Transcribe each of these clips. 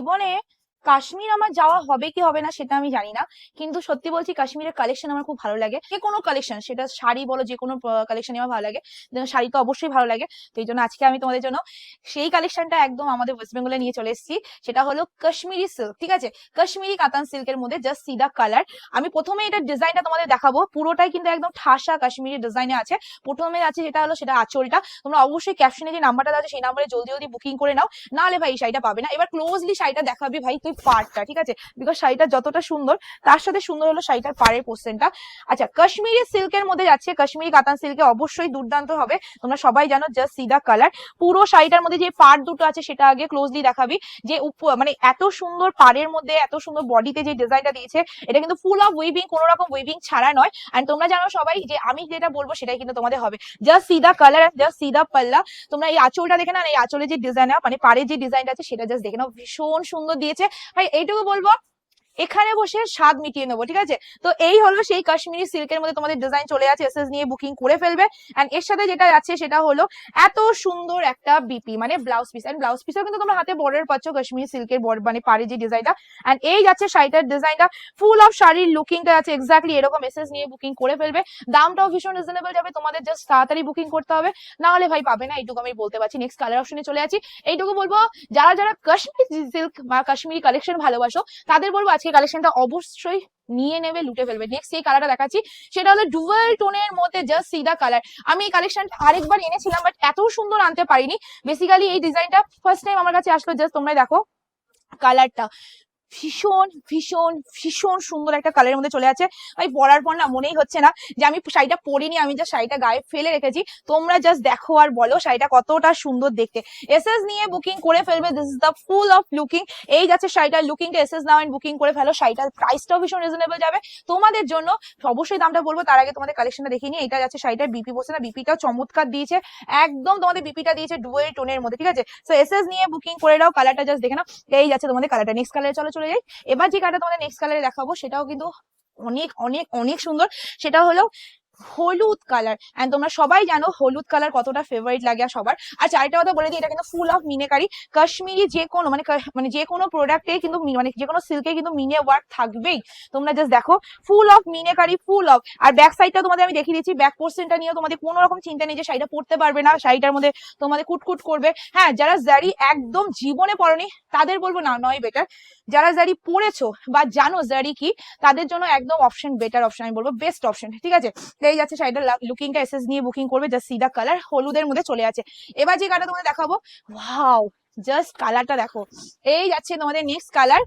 জীবনে কাশ্মীর আমার যাওয়া হবে কি হবে না সেটা আমি জানি না। কিন্তু সত্যি বলছি কাশ্মীরের কালেকশন আমার খুব ভালো লাগে। যে কোনো কালেকশন সেটা শাড়ি বলো, যে কোনো কালেকশন আমার ভালো লাগে। শাড়ি তো অবশ্যই ভালো লাগে। তো এই জন্য আজকে আমি তোমাদের জন্য সেই কালেকশনটা একদম আমাদের ওয়েস্ট বেঙ্গলে নিয়ে চলে এসেছি। সেটা হলো কাশ্মীরি সিল্ক ঠিক আছে? কাশ্মীরি কাতান সিল্কের মধ্যে জাস্ট সিদা কালার আমি প্রথমে এটা ডিজাইনটা তোমাদের দেখাবো। পুরোটাই কিন্তু একদম ঠাসা কাশ্মীরি ডিজাইনে আছে। প্রথমে আছে যেটা হলো সেটা আঁচলটা। তোমরা অবশ্যই ক্যাপশনে যে নাম্বারটা আছে সেই নাম্বারে জলদি জলদি বুকিং করে নাও। নাহলে ভাই শাড়িটা পাবে না। এবার ক্লোজলি শাড়িটা দেখাবি ভাই, তুই পাড়টা ঠিক আছে? বিকজ শাড়িটা যতটা সুন্দর, তার সাথে সুন্দর হলো শাড়িটার পাড়ের পোর্শনটা আচ্ছা কাশ্মীরি সিল্কের মধ্যে যাচ্ছে, কাশ্মীরি কাতান সিল্কে অবশ্যই দুর্দান্ত হবে। তোমরা সবাই জানো জাস্ট সিদা কালার পুরো শাড়িটার মধ্যে যে পাড় দুটো আছে, সেটা আগে ক্লোজলি দেখাবি। যে মানে এত সুন্দর পাড়ের মধ্যে, এত সুন্দর বডিতে যে ডিজাইনটা দিয়েছে, এটা কিন্তু ফুল অফ উইভিং কোনো রকম উইভিং ছাড়া নয়। এন্ড তোমরা জানো সবাই যে আমি যেটা বলব, সেটাই কিন্তু তোমাদের হবে। জাস্ট সিদা কালার জাস্ট সিদা পাল্লা। তোমরা এই আঁচলটা দেখে না এই আঁচলে যে ডিজাইন মানে পাড়ের যে ডিজাইনটা আছে, সেটা জাস্ট দেখে নাও। ভীষণ সুন্দর দিয়েছে। ভাই এইটুকু বলব এখানে বসে স্বাদ মিটিয়ে নেব, ঠিক আছে? তো এই হলো সেই কাশ্মীরি সিল্কের মধ্যে তোমাদের ডিজাইন চলে আছে এসএস নিয়ে বুকিং করে ফেলবে। এন্ড এর সাথে যেটা আছে সেটা হলো এত সুন্দর একটা বিপি মানে ব্লাউজ পিস এন্ড ব্লাউজ পিসও কিন্তু তোমরা হাতে বর্ডার পাচ্ছ কাশ্মীরি সিল্কের মানে পাড়ে যে ডিজাইনটা এন্ড এই যাচ্ছে শাড়িটার ডিজাইনটা ফুল অফ শাড়ির লুকিংটা আছে এক্স্যাক্টলি এরকম এসএস নিয়ে বুকিং করে ফেলবে। দামটাও ভীষণ রিজনেবল যাবে, তোমাদের জাস্ট তাড়াতাড়ি বুকিং করতে হবে। না হলে ভাই পাবে না, এইটুকু আমি বলতে পারছি। নেক্সট কালার অপশনে চলে আছি। এইটুকু বলব, যারা যারা কাশ্মীরি সিল্ক বা কাশ্মীরি কালেকশন ভালোবাসো, তাদের বলব আজকে কালেকশনটা অবশ্যই নিয়ে নেবে, লুটে ফেলবে। নেক্সট এই কালারটা দেখাচ্ছি, সেটা হলো ডুয়েল টোনের মধ্যে জাস্ট সিদা কালার আমি এই কালেকশনটা আরেকবার এনেছিলাম বাট এত সুন্দর আনতে পারিনি। বেসিক্যালি এই ডিজাইনটা ফার্স্ট টাইম আমার কাছে আসলো জাস্ট তোমরা দেখো কালারটা ভীষণ ভীষণ ভীষণ সুন্দর একটা কালারের মধ্যে চলে আছে। ভাই পরার পর না মনেই হচ্ছে না যে আমি শাড়িটা পরিনি, আমি জাস্ট শাড়িটা গায়ে ফেলে রেখেছি। তোমরা জাস্ট দেখো আর বলো শাড়িটা কতটা সুন্দর দেখতে। এসএস নিয়ে বুকিং করে ফেলবে this is the full of looking এই যাচ্ছে শাড়িটার লুকিংটা এসএস নাও এন্ড বুকিং করে ফেলো। শাড়িটার প্রাইসটাও ভীষণ রিজনেবল যাবে। তোমাদের জন্য অবশ্যই দামটা বলব, তার আগে তোমাদের কালেকশনটা দেখিনি এটা যাচ্ছে শাড়িটার বিপি বসে না বিপিটাও চমৎকার দিয়েছে। একদম তোমাদের বিপিটা দিয়েছে ডুয়েল টোনের মধ্যে, ঠিক আছে? সো এসএস নিয়ে বুকিং করে দাও কালারটা জাস্ট দেখে নাও। এই যাচ্ছে তোমাদের কালারটা নেক্সট কালারে চলো চলে যাই। এবার যে কালারটা তোমাদের নেক্সট কালারে দেখাবো, সেটাও কিন্তু অনেক অনেক অনেক সুন্দর। সেটা হলো হলুদ কালার অ্যান্ড তোমরা সবাই জানো হলুদ কালার কতটা ফেভারিট লাগে সবার। আর আরেকটা কথা বলে দিই, এটা কিন্তু ফুল অফ মিনেকারি। কাশ্মীরি যে কোনো মানে মানে যে কোনো প্রোডাক্টে কিন্তু মানে যে কোনো সিল্কে কিন্তু মিনে ওয়ার্ক থাকবেই। তোমরা জাস্ট দেখো full of meenakari full of আর ব্যাক সাইডটা তোমাদের আমি দেখিয়ে দিচ্ছি ব্যাক পোর্শনটা নিয়ে তোমাদের কোনো রকম চিন্তা নেই যে শাড়িটা পরতে পারবে না, শাড়িটার মধ্যে তোমাদের কুটকুট করবে। হ্যাঁ যারা জারি একদম জীবনে পরনি, তাদের বলব না, নয় বেটার যারা জারি পড়েছো বা জানো জারি কি, তাদের জন্য একদম অপশন বেটার অপশন আমি বলব বেস্ট অপশন ঠিক আছে? এই যাচ্ছে শাড়িটা লুকিংটা এসএস নিয়ে বুকিং করবে জাস্ট সিদা কালার হলুদের মধ্যে চলে আছে। এবার যে কালারটা তোমাদের দেখাবো ওয়াও জাস্ট কালারটা দেখো। এই যাচ্ছে তোমাদের নেক্সট কালার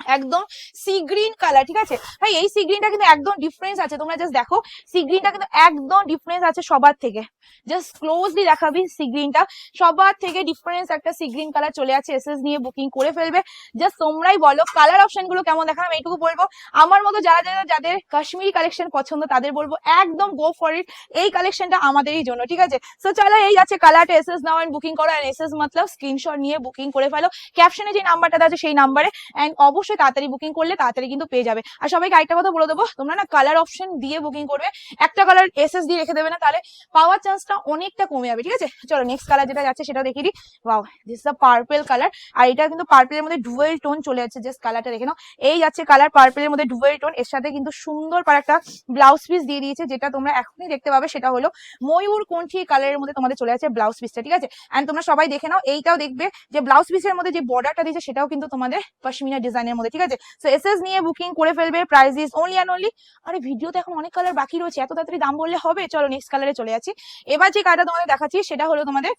একদম সি গ্রিন কালার ঠিক আছে? ভাই, এই সি গ্রিনটা কিন্তু একদম ডিফারেন্স আছে। তোমরা জাস্ট দেখো সি গ্রিনটা কিন্তু একদম ডিফারেন্স আছে সবার থেকে। জাস্ট ক্লোজলি দেখাবি সি গ্রিনটা সবার থেকে ডিফারেন্স একটা সি গ্রিন কালার চলে আছে এসএস নিয়ে বুকিং করে ফেলবে। জাস্ট তোমরাই বলো কালার অপশনগুলো কেমন দেখালাম, এইটুকু বলব। আমার মতো যারা যারা, যাদের কাশ্মীরি কালেকশন পছন্দ, তাদের বলব, একদম গো ফর ইট এই কালেকশনটা আমাদেরই জন্য, ঠিক আছে? সো চলো, এই আছে কালারটা এসএস নাও এন্ড বুকিং করো। এন্ড এসএস মতলব স্ক্রিনশট নিয়ে বুকিং করে ফেলো। ক্যাপশনে যে নাম্বারটা আছে, সেই নাম্বারে এন্ড অবশ্যই তাড়াতাড়ি বুকিং করলে তাড়াতাড়ি কিন্তু পেয়ে যাবে। আর সবাইকে আরেকটা কথা বলে দেবো, তোমরা না কালার অপশন দিয়ে বুকিং করবে। একটা কালার এস দিয়ে রেখে দেবে না, তাহলে পাওয়ার চান্সটা অনেকটা কমে যাবে, ঠিক আছে? চলো নেক্সট কালার যেটা যাচ্ছে সেটা দেখিয়ে দিই। Wow this the purple colour আর এটা কিন্তু পার্পেলের মধ্যে ডুয়েল টোন চলে যাচ্ছে জাস্ট কালারটা দেখে নাও। এই যাচ্ছে কালার পার্পেলের মধ্যে ডুয়েল টোন এর সাথে কিন্তু সুন্দর পার একটা ব্লাউজ পিস দিয়ে দিয়েছে, যেটা তোমরা এখনই দেখতে পাবে, সেটা হলো ময়ূর কোনঠি কালারের মধ্যে তোমাদের চলে আছে ব্লাউজ পিসটা ঠিক আছে? এন্ড তোমরা সবাই দেখে নাও, এইটাও দেখবে যে ব্লাউজ পিসের মধ্যে যে বর্ডারটা দিয়েছে, সেটাও কিন্তু তোমাদের পশমিনা ডিজাইনের মধ্যে, ঠিক আছে? সো এসএস নিয়ে বুকিং করে ফেলবে price is only and only আরে ভিডিওতে এখন অনেক কালার বাকি রয়েছে, এত তাড়াতাড়ি দাম বললে হবে? চলো নেক্সট কালারে চলে যাচ্ছি। এবার যে কালারটা তোমাদের দেখাচ্ছি, সেটা হলো তোমাদের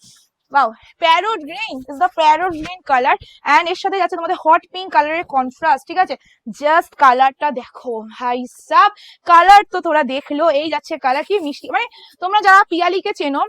wow parrot green is the parrot green colour and এর সাথে যাচ্ছে তোমাদের হট পিঙ্ক কালারের কন্ট্রাস্ট ঠিক আছে? জাস্ট কালারটা দেখো হাই সাব। কালার তো তোরা দেখল, এই যাচ্ছে কালার কি? মিষ্টি মানে তোমরা যারা পিয়ালিকে চেনো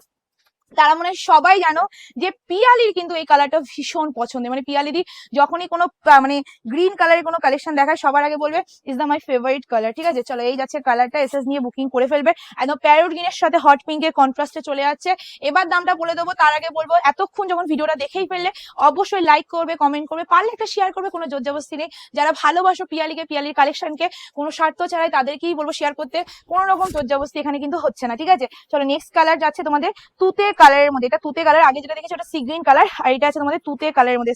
তারা মনে সবাই জানো যে পিয়ালির কিন্তু এই কালারটা ভীষণ পছন্দের। মানে পিয়ালিদি যখনই কোনো মানে গ্রিন কালারের কোনো কালেকশন দেখায়, সবার আগে বলবে is the my favourite colour ঠিক আছে? চলো, এই যাচ্ছে কালারটা এসএস নিয়ে বুকিং করে ফেলবে। একদম প্যারোট গ্রিনের সাথে হট পিঙ্কের কন্ট্রাস্টে চলে যাচ্ছে। এবার দামটা বলে দেবো, তার আগে বলব, এতক্ষণ যখন ভিডিওটা দেখেই ফেললে, অবশ্যই লাইক করবে কমেন্ট করবে, পারলে একটা শেয়ার করবে, কোনো জোর জবস্তি নেই। যারা ভালোবাসো পিয়ালিকে, পিয়ালির কালেকশনকে কোনো স্বার্থ ছাড়াই তাদেরকেই বলব শেয়ার করতে, কোনো রকম জোর জবস্তি এখানে কিন্তু হচ্ছে না, ঠিক আছে? চলো নেক্সট কালার যাচ্ছে তোমাদের, তুতে কালারের মধ্যে। এটা তুতে কালার আগে যেটা দেখেছি ওটা সি গ্রিন কালার আর এটা আছে তোমাদের তুতে কালারের মধ্যে।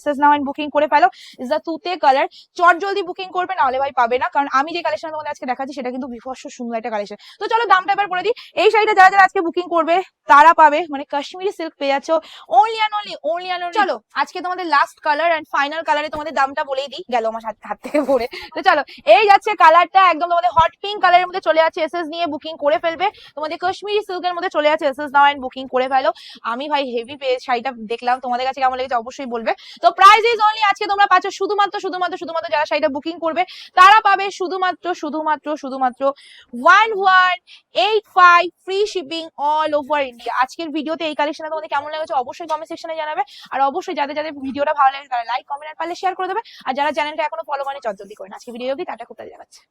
বুকিং করে ফেলো। ইজ দ্য তুতে কালার চট জলদি বুকিং করবে, নাহলে ভাই পাবে না। কারণ আমি যে কালেকশন তোমাদের আজকে দেখাচ্ছি, সেটা কিন্তু বিভৎস সুন্দর একটা কালেকশন তো চলো দামটা এবার বলে দিই। এই শাড়িটা যারা যারা আজকে বুকিং করবে, তারা পাবে। মানে কাশ্মীরি সিল্ক পেয়ে যাচ্ছ। Only and only only and চলো, আজকে তোমাদের লাস্ট কালার এন্ড ফাইনাল কালারে তোমাদের দামটা বলেই দিই। গেল আমার হাত থেকে পড়ে। তো চলো, এই যাচ্ছে কালারটা একদম তোমাদের হট পিঙ্ক কালারের মধ্যে চলে যাচ্ছে। এসএস নিয়ে বুকিং করে ফেলবে। তোমাদের কাশ্মীরি সিল্কের মধ্যে চলে যাচ্ছে। এসএস নাও এন্ড বুকিং করে ফেলো। আমি ভাই হেভি পেয়ে শাড়িটা দেখলাম, তোমাদের কাছে কেমন লেগেছে অবশ্যই বলবে। তো প্রাইস ইজ অনলি আজকে তোমরা পাচ্ছ শুধুমাত্র শুধুমাত্র শুধুমাত্র যারা শাড়িটা বুকিং করবে, তারা পাবে শুধুমাত্র শুধুমাত্র শুধুমাত্র one one eight five free shipping all over India আজকের ভিডিওতে এই কালেকশনটা তোমাদের কেমন লেগেছে অবশ্যই কমেন্ট সেকশনে জানাবে। আর অবশ্যই যাদের যাদের ভিডিওটা ভালো লাগে তারা লাইক কমেন্ট আর পারলে শেয়ার করে দেবে। আর যারা চ্যানেলটা এখনও ফলো করে চট জলদি করেন আজকে ভিডিও অবধি টাটা, খুব তাড়াতাড়ি জানাচ্ছে